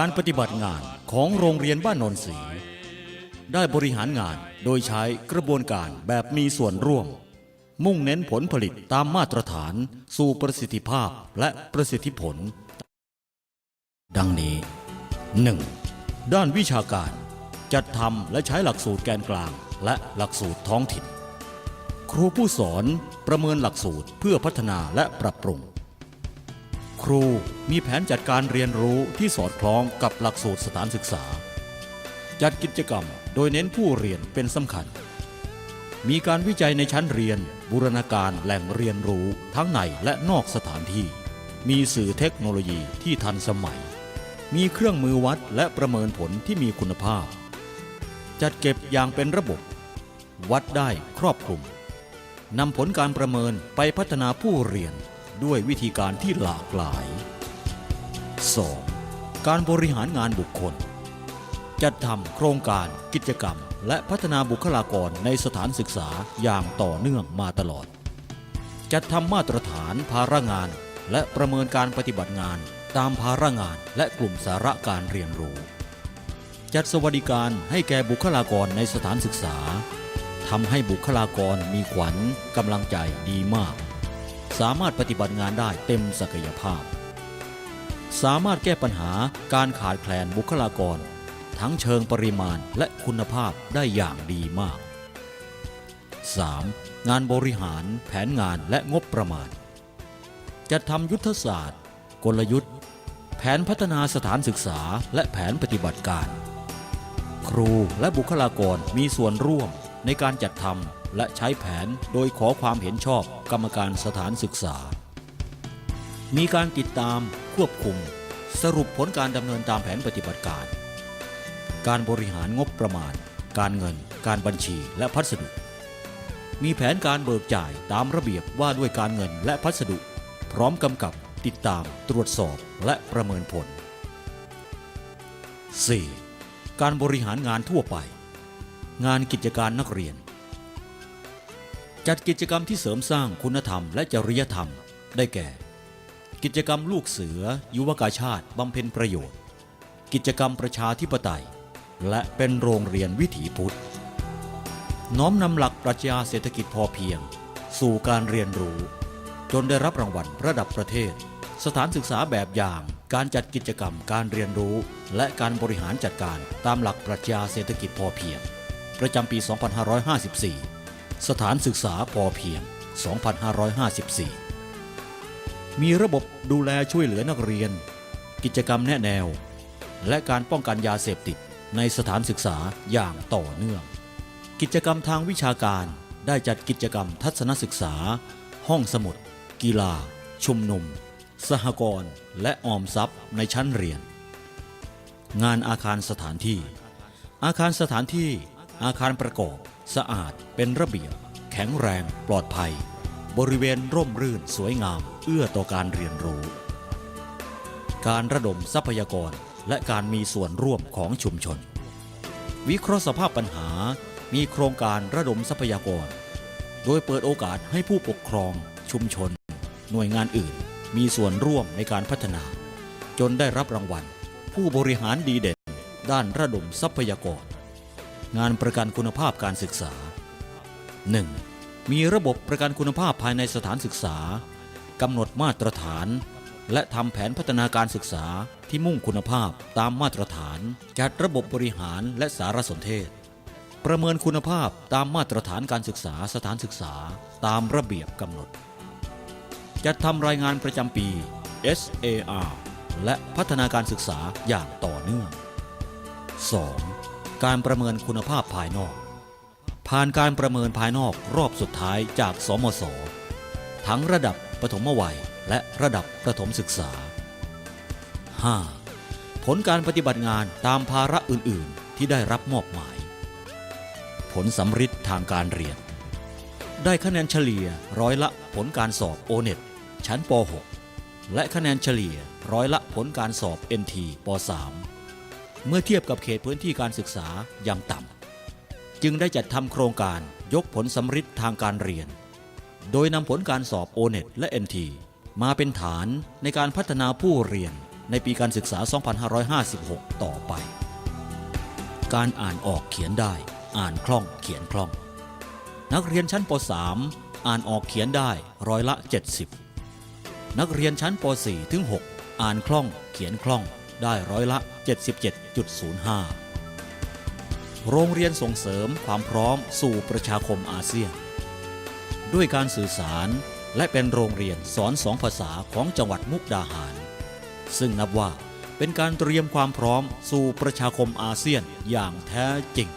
การปฏิบัติงานของโรงเรียนบ้านนนศรีได้บริหารงานโดยใช้กระบวนการแบบมีส่วนร่วม มุ่งเน้นผลผลิตตามมาตรฐาน สู่ประสิทธิภาพและประสิทธิผล ดังนี้ 1. ด้านวิชาการ จัดทำและใช้หลักสูตรแกนกลาง และหลักสูตรท้องถิ่น ครูผู้สอนประเมินหลักสูตรเพื่อพัฒนาและปรับปรุง ครูมีแผนจัดการเรียนรู้ที่สอดคล้องกับหลักสูตรสถานศึกษา จัดกิจกรรมโดยเน้นผู้เรียนเป็นสำคัญ มีการวิจัยในชั้นเรียน บูรณาการแหล่งเรียนรู้ทั้งในและนอกสถานที่ มีสื่อเทคโนโลยีที่ทันสมัย มีเครื่องมือวัดและประเมินผลที่มีคุณภาพ จัดเก็บอย่างเป็นระบบ วัดได้ครอบคลุมนำผลการประเมินไปพัฒนาผู้เรียน ด้วยวิธีการที่หลากหลาย 2. การบริหารงานบุคคล จัดทำโครงการกิจกรรม และพัฒนาบุคลากรในสถานศึกษาอย่างต่อเนื่องมาตลอด จัดทำมาตรฐานภาระงาน และประเมินการปฏิบัติงาน ตามภาระงานและกลุ่มสาระการเรียนรู้ จัดสวัสดิการให้แก่บุคลากรในสถานศึกษาทำให้บุคลากรมีขวัญกำลังใจดีมาก สามารถปฏิบัติงานได้เต็มศักยภาพ สามารถแก้ปัญหาการขาดแคลนบุคลากร ทั้งเชิงปริมาณและคุณภาพได้อย่างดีมาก 3. งานบริหารแผนงานและงบประมาณ จัดทำยุทธศาสตร์ กลยุทธ์ แผนพัฒนาสถานศึกษาและแผนปฏิบัติการ ครูและบุคลากรมีส่วนร่วมในการจัดทำ และใช้แผนโดยขอความเห็นชอบกรรมการสถานศึกษา มีการติดตามควบคุม สรุปผลการดำเนินตามแผนปฏิบัติการ การบริหารงบประมาณ การเงิน การบัญชีและพัสดุ มีแผนการเบิกจ่ายตามระเบียบว่าด้วยการเงินและพัสดุ พร้อมกำกับติดตามตรวจสอบและประเมินผล 4. การบริหารงานทั่วไป งานกิจการนักเรียน จัดกิจกรรมที่เสริมสร้างคุณธรรมและจริยธรรม ได้แก่ กิจกรรมลูกเสือ ยุวกาชาติบำเพ็ญประโยชน์ กิจกรรมประชาธิปไตย และเป็นโรงเรียนวิถีพุทธ น้อมนำหลักปรัชญาเศรษฐกิจพอเพียง สู่การเรียนรู้ จนได้รับรางวัลระดับประเทศ สถานศึกษาแบบอย่างการจัดกิจกรรมการเรียนรู้ และการบริหารจัดการตามหลักปรัชญาเศรษฐกิจพอเพียง ประจำปี 2554 สถานศึกษาพอเพียง 2554 มีระบบดูแลช่วยเหลือนักเรียน กิจกรรมแนะแนว และการป้องกันยาเสพติดในสถานศึกษาอย่างต่อเนื่อง กิจกรรมทางวิชาการได้จัดกิจกรรมทัศนศึกษา ห้องสมุด กีฬา ชุมนุม สหกรณ์และออมทรัพย์ในชั้นเรียน งานอาคารสถานที่ อาคารสถานที่ อาคารประกอบ สะอาดเป็นระเบียบ แข็งแรง ปลอดภัย บริเวณร่มรื่นสวยงาม เอื้อต่อการเรียนรู้ การระดมทรัพยากรและการมีส่วนร่วมของชุมชน วิเคราะห์สภาพปัญหามีโครงการระดมทรัพยากร โดยเปิดโอกาสให้ผู้ปกครอง ชุมชน หน่วยงานอื่น มีส่วนร่วมในการพัฒนา จนได้รับรางวัล ผู้บริหารดีเด่น ด้านระดมทรัพยากร งานประกันคุณภาพการศึกษา 1. มีระบบประกันคุณภาพภายในสถานศึกษากำหนดมาตรฐาน และทำแผนพัฒนาการศึกษาที่มุ่งคุณภาพตามมาตรฐาน จัดระบบบริหารและสารสนเทศ ประเมินคุณภาพตามมาตรฐานการศึกษาสถานศึกษาตามระเบียบกำหนด จัดทำรายงานประจำปี SAR และพัฒนาการศึกษาอย่างต่อเนื่อง 2. การประเมินคุณภาพภายนอก ผ่านการประเมินภายนอกรอบสุดท้ายจากสมศทั้งระดับปฐมวัยและระดับประถมศึกษา 5. ผลการปฏิบัติงานตามภาระอื่น ๆ ที่ได้รับมอบหมาย ผลสำฤทธิ์ทางการเรียน ได้คะแนนเฉลี่ยร้อยละผลการสอบโอเน็ตชั้นป .6 และคะแนนเฉลี่ยร้อยละผลการสอบ NT ป .3 เมื่อเทียบกับเขตพื้นที่การศึกษายังต่ำจึงได้จัดทำโครงการยกผลสำฤทธิ์ทางการเรียน โดยนำผลการสอบ o n e t และ NT มาเป็นฐานในการพัฒนาผู้เรียนในปีการศึกษา 2556 ต่อไป การอ่านออกเขียนได้ อ่านคล่องเขียนคล่อง นักเรียนชั้นป .3 อ่านออกเขียนได้ร้อยละ 70 นักเรียนชั้นป .4 ถึง 6 อ่านคล่องเขียนคล่อง ได้ร้อยละ 77.05 โรงเรียนส่งเสริมความพร้อมสู่ประชาคมอาเซียน ด้วยการสื่อสารและเป็นโรงเรียนสอนสองภาษาของจังหวัดมุกดาหาร ซึ่งนับว่าเป็นการเตรียมความพร้อมสู่ประชาคมอาเซียนอย่างแท้จริง